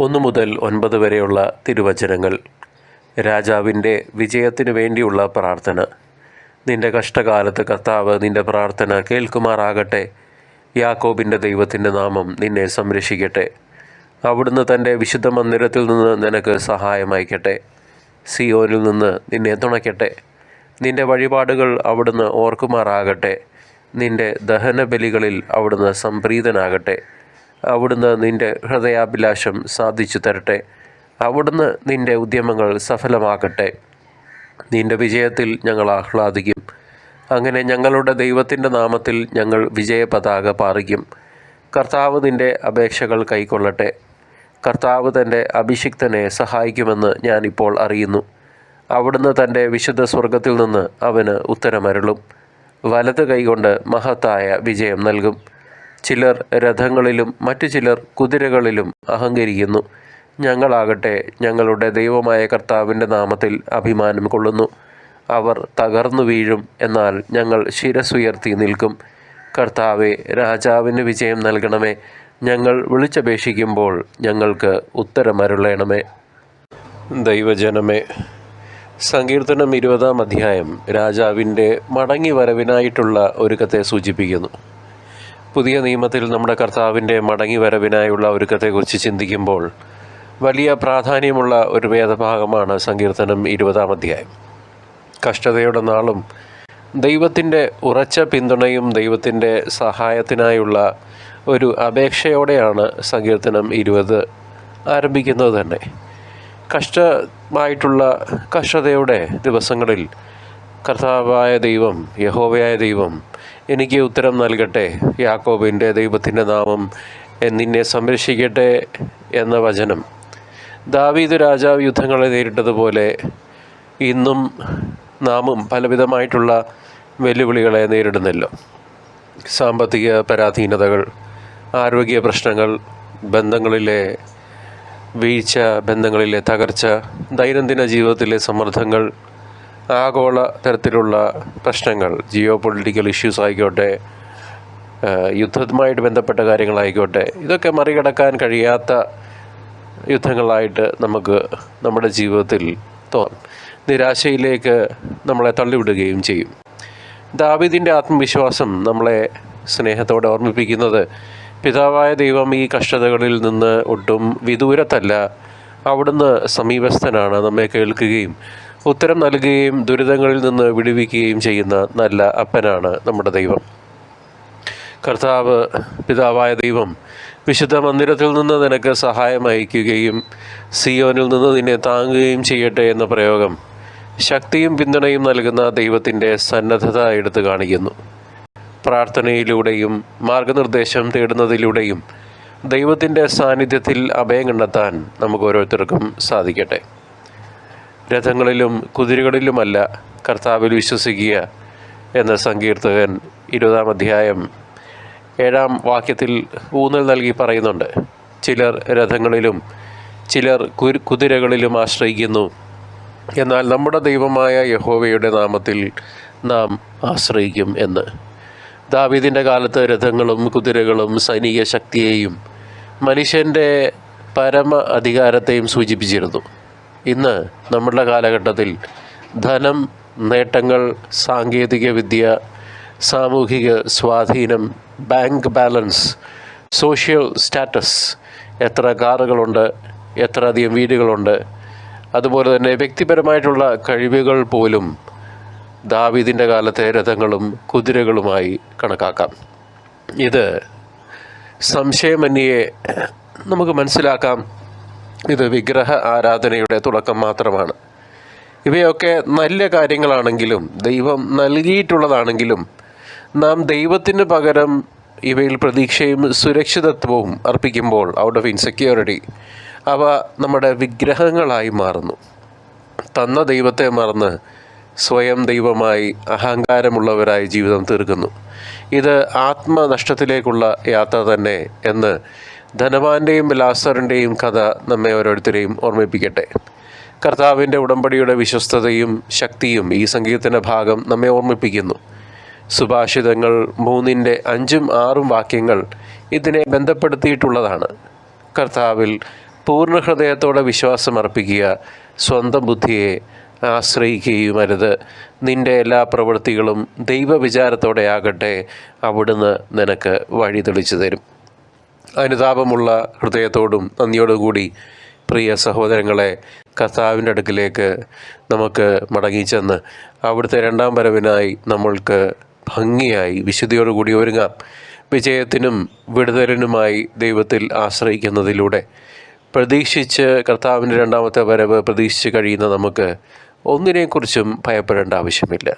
ഒന്ന് മുതൽ ഒൻപത് വരെയുള്ള തിരുവചനങ്ങൾ. രാജാവിന്റെ വിജയത്തിനു വേണ്ടിയുള്ള പ്രാർത്ഥന. നിന്റെ കഷ്ടകാലത്ത് കർത്താവ് നിന്റെ പ്രാർത്ഥന കേൾക്കുമാറാകട്ടെ. യാക്കോബിന്റെ ദൈവത്തിന്റെ നാമം നിന്നെ സംരക്ഷിക്കട്ടെ. അവിടുന്ന് തന്റെ വിശുദ്ധ മന്ദിരത്തിൽ നിന്ന് നിനക്ക് സഹായമയക്കട്ടെ സിയോനിൽ നിന്ന് നിന്നെ തുണയ്ക്കട്ടെ. നിന്റെ വഴിപാടുകൾ അവിടുന്ന് ഓർക്കുമാറാകട്ടെ. നിന്റെ ദഹനബലികളിൽ അവിടുന്ന് സംപ്രീതനാകട്ടെ. അവിടുന്ന് നിന്റെ ഹൃദയാഭിലാഷം സാധിച്ചു തരട്ടെ. അവിടുന്ന് നിന്റെ ഉദ്യമങ്ങൾ സഫലമാകട്ടെ. നിന്റെ വിജയത്തിൽ ഞങ്ങൾ ആഹ്ലാദിക്കും. അങ്ങനെ ഞങ്ങളുടെ ദൈവത്തിന്റെ നാമത്തിൽ ഞങ്ങൾ വിജയപതാക പാറിക്കും. കർത്താവ് നിന്റെ അപേക്ഷകൾ കൈക്കൊള്ളട്ടെ. കർത്താവ് തന്റെ അഭിഷിക്തനെ സഹായിക്കുമെന്ന് ഞാനിപ്പോൾ അറിയുന്നു. അവിടുന്ന് തന്റെ വിശുദ്ധ സ്വർഗത്തിൽ നിന്ന് അവന് ഉത്തരമരുളും. വലത് കൈകൊണ്ട് മഹത്തായ വിജയം നൽകും. ചിലർ രഥങ്ങളിലും മറ്റു ചിലർ കുതിരകളിലും അഹങ്കരിക്കുന്നു. ഞങ്ങളാകട്ടെ ഞങ്ങളുടെ ദൈവമായ കർത്താവിന്റെ നാമത്തിൽ അഭിമാനം കൊള്ളുന്നു. അവർ തകർന്നു വീഴും എന്നാൽ ഞങ്ങൾ ശിരസുയർത്തി നിൽക്കും. കർത്താവെ രാജാവിന് വിജയം നൽകണമേ. ഞങ്ങൾ വിളിച്ചപേക്ഷിക്കുമ്പോൾ ഞങ്ങൾക്ക് ഉത്തരമരുളേണമേ ദൈവജനമേ സങ്കീർത്തനം ഇരുപതാം അധ്യായം രാജാവിന്റെ മടങ്ങി വരവിനായിട്ടുള്ള ഒരുക്കത്തെ സൂചിപ്പിക്കുന്നു. പുതിയ നിയമത്തിൽ നമ്മുടെ കർത്താവിന്റെ മടങ്ങി വരവിനായുള്ള ഒരുക്കത്തെക്കുറിച്ച് ചിന്തിക്കുമ്പോൾ വലിയ പ്രാധാന്യമുള്ള ഒരു വേദഭാഗമാണ് സങ്കീർത്തനം ഇരുപതാം അധ്യായം. കഷ്ടതയുടെ നാളും ദൈവത്തിന്റെ ഉറച്ച പിന്തുണയും ദൈവത്തിന്റെ സഹായത്തിനായുള്ള ഒരു അപേക്ഷയോടെയാണ് സങ്കീർത്തനം ഇരുപത് ആരംഭിക്കുന്നത് തന്നെ. കഷ്ടമായിട്ടുള്ള കഷ്ടതയുടെ ദിവസങ്ങളിൽ കർത്താവായ ദൈവം യഹോവയായ ദൈവം എനിക്ക് ഉത്തരം നൽകട്ടെ. യാക്കോബിന്റെ ദൈവത്തിന്റെ നാമം നിന്നെ സംരക്ഷിക്കട്ടെ എന്ന വചനം. ദാവീദ് രാജാവ് യുദ്ധങ്ങളെ നേരിട്ടതുപോലെ ഇന്നും നാമും പലവിധമായിട്ടുള്ള വെല്ലുവിളികളെ നേരിടുന്നല്ലോ. സാമ്പത്തിക പരാധീനതകൾ ആരോഗ്യ പ്രശ്നങ്ങൾ ബന്ധങ്ങളിലെ വീഴ്ച ബന്ധങ്ങളിലെ തകർച്ച ദൈനംദിന ജീവിതത്തിലെ സമ്മർദ്ദങ്ങൾ ആഗോള തരത്തിലുള്ള പ്രശ്നങ്ങൾ ജിയോ പൊളിറ്റിക്കൽ ഇഷ്യൂസ് ആയിക്കോട്ടെ യുദ്ധവുമായിട്ട് ബന്ധപ്പെട്ട കാര്യങ്ങളായിക്കോട്ടെ ഇതൊക്കെ മറികടക്കാൻ കഴിയാത്ത യുദ്ധങ്ങളായിട്ട് നമുക്ക് നമ്മുടെ ജീവിതത്തിൽ തോന്നും നിരാശയിലേക്ക് നമ്മളെ തള്ളിവിടുകയും ചെയ്യും. ദാവിദിന്റെ ആത്മവിശ്വാസം നമ്മളെ സ്നേഹത്തോടെ ഓർമ്മിപ്പിക്കുന്നത് പിതാവായ ദൈവം ഈ കഷ്ടതകളിൽ നിന്ന് ഒട്ടും വിദൂരത്തല്ല. അവിടുന്ന് സമീപസ്ഥനാണ് നമ്മെ കേൾക്കുകയും ഉത്തരം നൽകുകയും ദുരിതങ്ങളിൽ നിന്ന് വിടുവിക്കുകയും ചെയ്യുന്ന നല്ല അപ്പനാണ് നമ്മുടെ ദൈവം. കർത്താവ് പിതാവായ ദൈവം വിശുദ്ധ മന്ദിരത്തിൽ നിന്ന് നിനക്ക് സഹായം അയക്കുകയും സിയോനിൽ നിന്ന് നിന്നെ താങ്ങുകയും ചെയ്യട്ടെ എന്ന പ്രയോഗം ശക്തിയും പിന്തുണയും നൽകുന്ന ദൈവത്തിന്റെ സന്നദ്ധത എടുത്തു കാണിക്കുന്നു. പ്രാർത്ഥനയിലൂടെയും മാർഗനിർദ്ദേശം തേടുന്നതിലൂടെയും ദൈവത്തിന്റെ സാന്നിധ്യത്തിൽ അഭയം കണ്ടെത്താൻ നമുക്ക് ഓരോരുത്തർക്കും സാധിക്കട്ടെ. രഥങ്ങളിലും കുതിരകളിലുമല്ല കർത്താവിൽ വിശ്വസിക്കുക എന്ന സങ്കീർത്തകൻ ഇരുപതാം അധ്യായം ഏഴാം വാക്യത്തിൽ ഊന്നൽ നൽകി പറയുന്നുണ്ട്. ചിലർ രഥങ്ങളിലും ചിലർ കുതിരകളിലും ആശ്രയിക്കുന്നു. എന്നാൽ നമ്മുടെ ദൈവമായ യഹോവയുടെ നാമത്തിൽ നാം ആശ്രയിക്കും എന്ന്. ദാവീദിന്റെ കാലത്ത് രഥങ്ങളും കുതിരകളും സൈനിക ശക്തിയെയും മനുഷ്യന്റെ പരമ അധികാരത്തെയും സൂചിപ്പിച്ചിരുന്നു. ഇന്ന് നമ്മുടെ കാലഘട്ടത്തിൽ ധനം നേട്ടങ്ങൾ സാങ്കേതിക വിദ്യ സാമൂഹിക സ്വാധീനം ബാങ്ക് ബാലൻസ് സോഷ്യൽ സ്റ്റാറ്റസ് എത്ര കാറുകളുണ്ട് എത്ര അധികം വീടുകളുണ്ട് അതുപോലെ തന്നെ വ്യക്തിപരമായിട്ടുള്ള കഴിവുകൾ പോലും ദാവീദിന്റെ കാലത്തെ രഥങ്ങളും കുതിരകളുമായി കണക്കാക്കാം. ഇത് സംശയമന്യെ നമുക്ക് മനസ്സിലാക്കാം. ഇത് വിഗ്രഹ ആരാധനയുടെ തുടക്കം മാത്രമാണ്. ഇവയൊക്കെ നല്ല കാര്യങ്ങളാണെങ്കിലും ദൈവം നൽകിയിട്ടുള്ളതാണെങ്കിലും നാം ദൈവത്തിന് പകരം ഇവയിൽ പ്രതീക്ഷയും സുരക്ഷിതത്വവും അർപ്പിക്കുമ്പോൾ ഔട്ട് ഓഫ് ഇൻസെക്യൂരിറ്റി അവ നമ്മുടെ വിഗ്രഹങ്ങളായി മാറുന്നു. തന്ന ദൈവത്തെ മറന്ന് സ്വയം ദൈവമായി അഹങ്കാരമുള്ളവരായി ജീവിതം തീർക്കുന്നു. ഇത് ആത്മനഷ്ടത്തിലേക്കുള്ള യാത്ര തന്നെ എന്ന് ധനവാന്റെയും ബലാസറിന്റെയും കഥ നമ്മെ ഓരോരുത്തരെയും ഓർമ്മിപ്പിക്കട്ടെ. കർത്താവിന്റെ ഉടമ്പടിയുടെ വിശ്വസ്തതയും ശക്തിയും ഈ സംഗീതത്തിന്റെ ഭാഗം നമ്മെ ഓർമ്മിപ്പിക്കുന്നു. സുഭാഷിതങ്ങൾ മൂന്നിന്റെ അഞ്ചും ആറും വാക്യങ്ങൾ ഇതിനെ ബന്ധപ്പെടുത്തിയിട്ടുള്ളതാണ്. കർത്താവിൽ പൂർണ ഹൃദയത്തോടെ വിശ്വാസം അർപ്പിക്കുക സ്വന്തം ബുദ്ധിയെ ആശ്രയിക്കുകയും അരുത് നിന്റെ എല്ലാ പ്രവൃത്തികളും ദൈവവിചാരത്തോടെ ആകട്ടെ. അവിടുന്ന് നിനക്ക് വഴി തെളിച്ചു തരും അനുതാപമുള്ള ഹൃദയത്തോടും നന്ദിയോടും കൂടി പ്രിയ സഹോദരങ്ങളെ കർത്താവിന്റെ അടുക്കിലേക്ക് നമുക്ക് മടങ്ങിച്ചെന്ന് അവിടുത്തെ രണ്ടാം വരവിനായി നമ്മൾക്ക് ഭംഗിയായി വിശുദ്ധിയോടുകൂടി ഒരുങ്ങാം. വിജയത്തിനും വിടുതലിനുമായി ദൈവത്തിൽ ആശ്രയിക്കുന്നതിലൂടെ പ്രതീക്ഷിച്ച് കർത്താവിന്റെ രണ്ടാമത്തെ വരവ് പ്രതീക്ഷിച്ച് കഴിയുന്ന നമുക്ക് ഒന്നിനെക്കുറിച്ചും ഭയപ്പെടേണ്ട ആവശ്യമില്ല.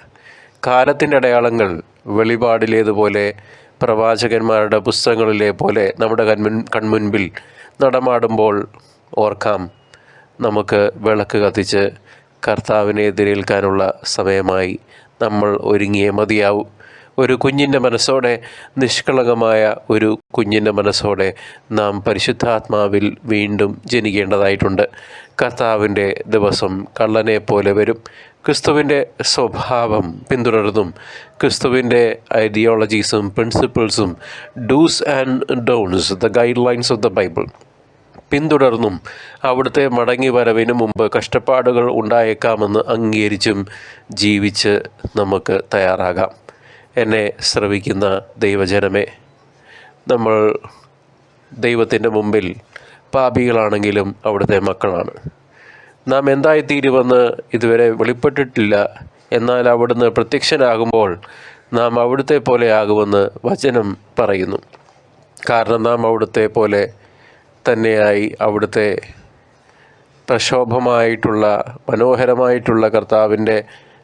കാലത്തിന്റെ അടയാളങ്ങൾ വെളിപാടിലേതുപോലെ പ്രവാചകന്മാരുടെ പുസ്തകങ്ങളിലെ പോലെ നമ്മുടെ കൺമുൻ കൺമുൻപിൽ നടമാടുമ്പോൾ ഓർക്കാം. നമുക്ക് വിളക്ക് കത്തിച്ച് കർത്താവിനെ എതിരേൽക്കാനുള്ള സമയമായി. നമ്മൾ ഒരുങ്ങിയേ മതിയാവും. ഒരു കുഞ്ഞിന്റെ മനസ്സോടെ നിഷ്കളങ്കമായ ഒരു കുഞ്ഞിന്റെ മനസ്സോടെ നാം പരിശുദ്ധാത്മാവിൽ വീണ്ടും ജനിക്കേണ്ടതായിട്ടുണ്ട്. കർത്താവിന്റെ ദിവസം കള്ളനെ പോലെ വരും. ക്രിസ്തുവിന്റെ സ്വഭാവം പിന്തുടർന്നും ക്രിസ്തുവിന്റെ ഐഡിയോളജീസും പ്രിൻസിപ്പിൾസും dos and don'ts the guidelines of the Bible പിന്തുടർന്നും അവിടുത്തെ മടങ്ങി വരവിന് മുമ്പ് കഷ്ടപ്പാടുകൾ ഉണ്ടായേക്കാമെന്ന് അംഗീകരിച്ചും ജീവിച്ച് നമുക്ക് തയ്യാറാകാം. എന്നെ ശ്രവിക്കുന്ന ദൈവജനമേ നമ്മൾ ദൈവത്തിന്റെ മുമ്പിൽ പാപികളാണെങ്കിലും അവിടുത്തെ മക്കളാണ്. നാം എന്തായിത്തീരുമെന്ന് ഇതുവരെ വെളിപ്പെട്ടിട്ടില്ല. എന്നാൽ അവിടുന്ന് പ്രത്യക്ഷനാകുമ്പോൾ നാം അവിടുത്തെ പോലെ ആകുമെന്ന് വചനം പറയുന്നു. കാരണം നാം അവിടുത്തെ പോലെ തന്നെയായി അവിടുത്തെ പ്രക്ഷോഭമായിട്ടുള്ള മനോഹരമായിട്ടുള്ള കർത്താവിന്റെ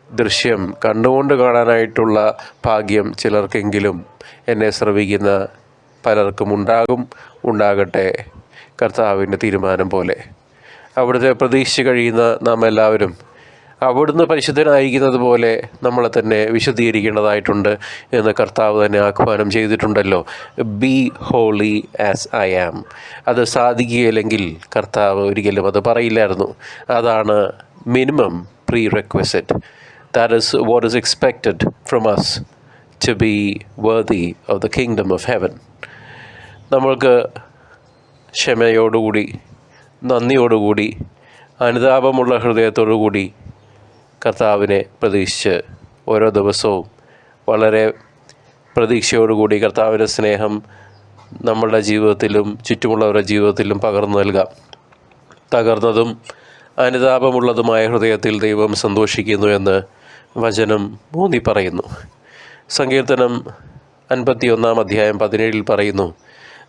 ദൃശ്യം കണ്ടുകൊണ്ട് കാണാനായിട്ടുള്ള ഭാഗ്യം ചിലർക്കെങ്കിലും എന്നെ ശ്രവിക്കുന്ന പലർക്കും ഉണ്ടാകും ഉണ്ടാകട്ടെ കർത്താവിന്റെ തീരുമാനം പോലെ. അവിടുത്തെ പ്രതീക്ഷിച്ച് കഴിയുന്ന നാം എല്ലാവരും അവിടുന്ന് പരിശുദ്ധനായിരിക്കുന്നത് പോലെ നമ്മളെ തന്നെ വിശദീകരിക്കേണ്ടതായിട്ടുണ്ട് എന്ന് കർത്താവ് തന്നെ ആഹ്വാനം ചെയ്തിട്ടുണ്ടല്ലോ. Be holy as I am അത് സാധിക്കുകയില്ലെങ്കിൽ കർത്താവ് ഒരിക്കലും അത് പറയില്ലായിരുന്നു. അതാണ് minimum prerequisite that is what is expected from us to be worthy of the kingdom of heaven നമ്മൾക്ക് ക്ഷമയോടുകൂടി നന്ദിയോടുകൂടി അനുതാപമുള്ള ഹൃദയത്തോടുകൂടി കർത്താവിനെ പ്രതീക്ഷിച്ച് ഓരോ ദിവസവും വളരെ പ്രതീക്ഷയോടുകൂടി കർത്താവിന്റെ സ്നേഹം നമ്മളുടെ ജീവിതത്തിലും ചുറ്റുമുള്ളവരുടെ ജീവിതത്തിലും പകർന്നു നൽകാം. തകർന്നതും അനുതാപമുള്ളതുമായ ഹൃദയത്തിൽ ദൈവം സന്തോഷിക്കുന്നു എന്ന് വചനം മൂന്നി പറയുന്നു. സങ്കീർത്തനം അൻപത്തിയൊന്നാം അധ്യായം പതിനേഴിൽ പറയുന്നു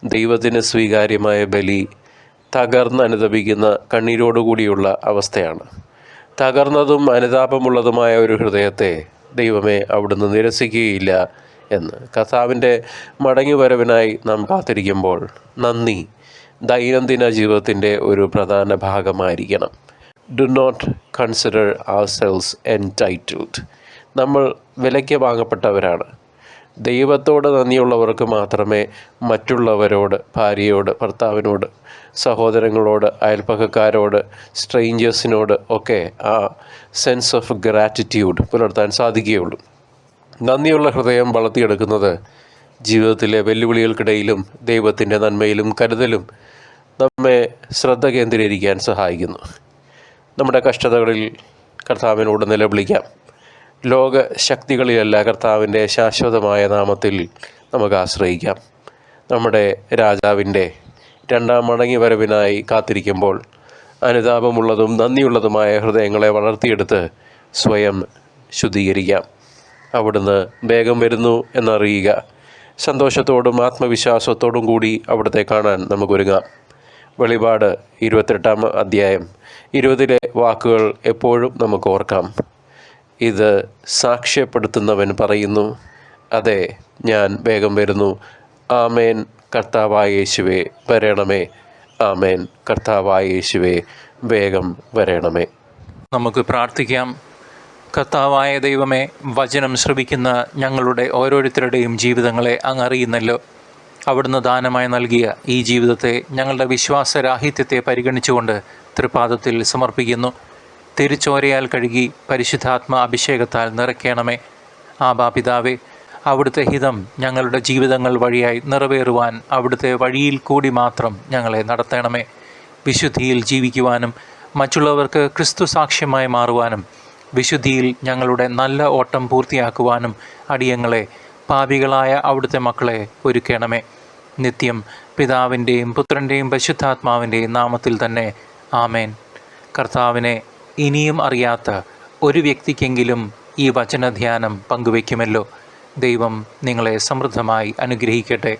ദൈവത്തിന് സ്വീകാര്യമായ ബലി തകർന്ന് അനുതപിക്കുന്ന കണ്ണീരോടുകൂടിയുള്ള അവസ്ഥയാണ്. തകർന്നതും അനുതാപമുള്ളതുമായ ഒരു ഹൃദയത്തെ ദൈവമേ അവിടുന്ന് നിരസിക്കുകയില്ല എന്ന്. കർത്താവിന്റെ മടങ്ങിവരവിനായി നാം കാത്തിരിക്കുമ്പോൾ നന്ദി. ദൈനംദിന ജീവിതത്തിന്റെ ഒരു പ്രധാന ഭാഗമായിരിക്കണം. Do not consider ourselves എൻ നമ്മൾ വിലയ്ക്ക് വാങ്ങപ്പെട്ടവരാണ്. ദൈവത്തോട് നന്ദിയുള്ളവർക്ക് മാത്രമേ മറ്റുള്ളവരോട് ഭാര്യയോട് ഭർത്താവിനോട് സഹോദരങ്ങളോട് അയൽപ്പക്കക്കാരോട് സ്ട്രെയിഞ്ചേഴ്സിനോട് ഒക്കെ ആ സെൻസ് ഓഫ് ഗ്രാറ്റിറ്റ്യൂഡ് പുലർത്താൻ സാധിക്കുകയുള്ളൂ. നന്ദിയുള്ള ഹൃദയം വളർത്തിയെടുക്കുന്നത് ജീവിതത്തിലെ വെല്ലുവിളികൾക്കിടയിലും ദൈവത്തിന്റെ നന്മയിലും കരുതലും നമ്മെ ശ്രദ്ധ കേന്ദ്രീകരിക്കാൻ സഹായിക്കുന്നു. നമ്മുടെ കഷ്ടതകളിൽ കർത്താവിനോട് നിലവിളിക്കാം. ലോക ശക്തികളിലല്ല കർത്താവിന്റെ ശാശ്വതമായ നാമത്തിൽ നമുക്ക് ആശ്രയിക്കാം. നമ്മുടെ രാജാവിന്റെ രണ്ടാം മടങ്ങി വരവിനായി കാത്തിരിക്കുമ്പോൾ അനുതാപമുള്ളതും നന്ദിയുള്ളതുമായ ഹൃദയങ്ങളെ വളർത്തിയെടുത്ത് സ്വയം ശുദ്ധീകരിക്കാം. അവിടുന്ന് വേഗം വരുന്നു എന്നറിയുക. സന്തോഷത്തോടും ആത്മവിശ്വാസത്തോടും കൂടി അവിടുത്തെ കാണാൻ നമുക്കൊരുങ്ങാം. വെളിപാട് ഇരുപത്തെട്ടാം അധ്യായം. ഇരുപതിലെ വാക്കുകൾ എപ്പോഴും നമുക്ക് ഓർക്കാം. ഇത് സാക്ഷ്യപ്പെടുത്തുന്നവൻ പറയുന്നു. അതെ ഞാൻ വേഗം വരുന്നു. ആമേൻ. കർത്താവായ യേശുവേ വരണമേ. ആമേൻ. കർത്താവായ യേശുവേ വേഗം വരണമേ. നമുക്ക് പ്രാർത്ഥിക്കാം. കർത്താവായ ദൈവമേ വചനം ശ്രവിക്കുന്ന ഞങ്ങളുടെ ഓരോരുത്തരുടെയും ജീവിതങ്ങളെ അങ്ങ് അറിയുന്നല്ലോ. അവിടുന്ന് ദാനമായി നൽകിയ ഈ ജീവിതത്തെ ഞങ്ങളുടെ വിശ്വാസരാഹിത്യത്തെ പരിഗണിച്ചുകൊണ്ട് തൃപാദത്തിൽ സമർപ്പിക്കുന്നു. തിരിച്ചോരയാൽ കഴുകി പരിശുദ്ധാത്മ അഭിഷേകത്താൽ നിറയ്ക്കണമേ ആബാപിതാവേ അവിടുത്തെ ഹിതം ഞങ്ങളുടെ ജീവിതങ്ങൾ വഴിയായി നിറവേറുവാൻ അവിടുത്തെ വഴിയിൽ കൂടി മാത്രം ഞങ്ങളെ നടത്തണമേ. വിശുദ്ധിയിൽ ജീവിക്കുവാനും മറ്റുള്ളവർക്ക് ക്രിസ്തു സാക്ഷ്യമായി മാറുവാനും വിശുദ്ധിയിൽ ഞങ്ങളുടെ നല്ല ഓട്ടം പൂർത്തിയാക്കുവാനും അടിയങ്ങളെ പാപികളായ അവിടുത്തെ മക്കളെ ഒരുക്കണമേ. നിത്യം പിതാവിന്റെയും പുത്രന്റെയും പരിശുദ്ധാത്മാവിന്റെയും നാമത്തിൽ തന്നെ ആമേൻ. കർത്താവിനെ ഇനിയും അറിയാത്ത ഒരു വ്യക്തിക്കെങ്കിലും ഈ വചനധ്യാനം പങ്കുവയ്ക്കുമല്ലോ. ദൈവം നിങ്ങളെ സമൃദ്ധമായി അനുഗ്രഹിക്കട്ടെ.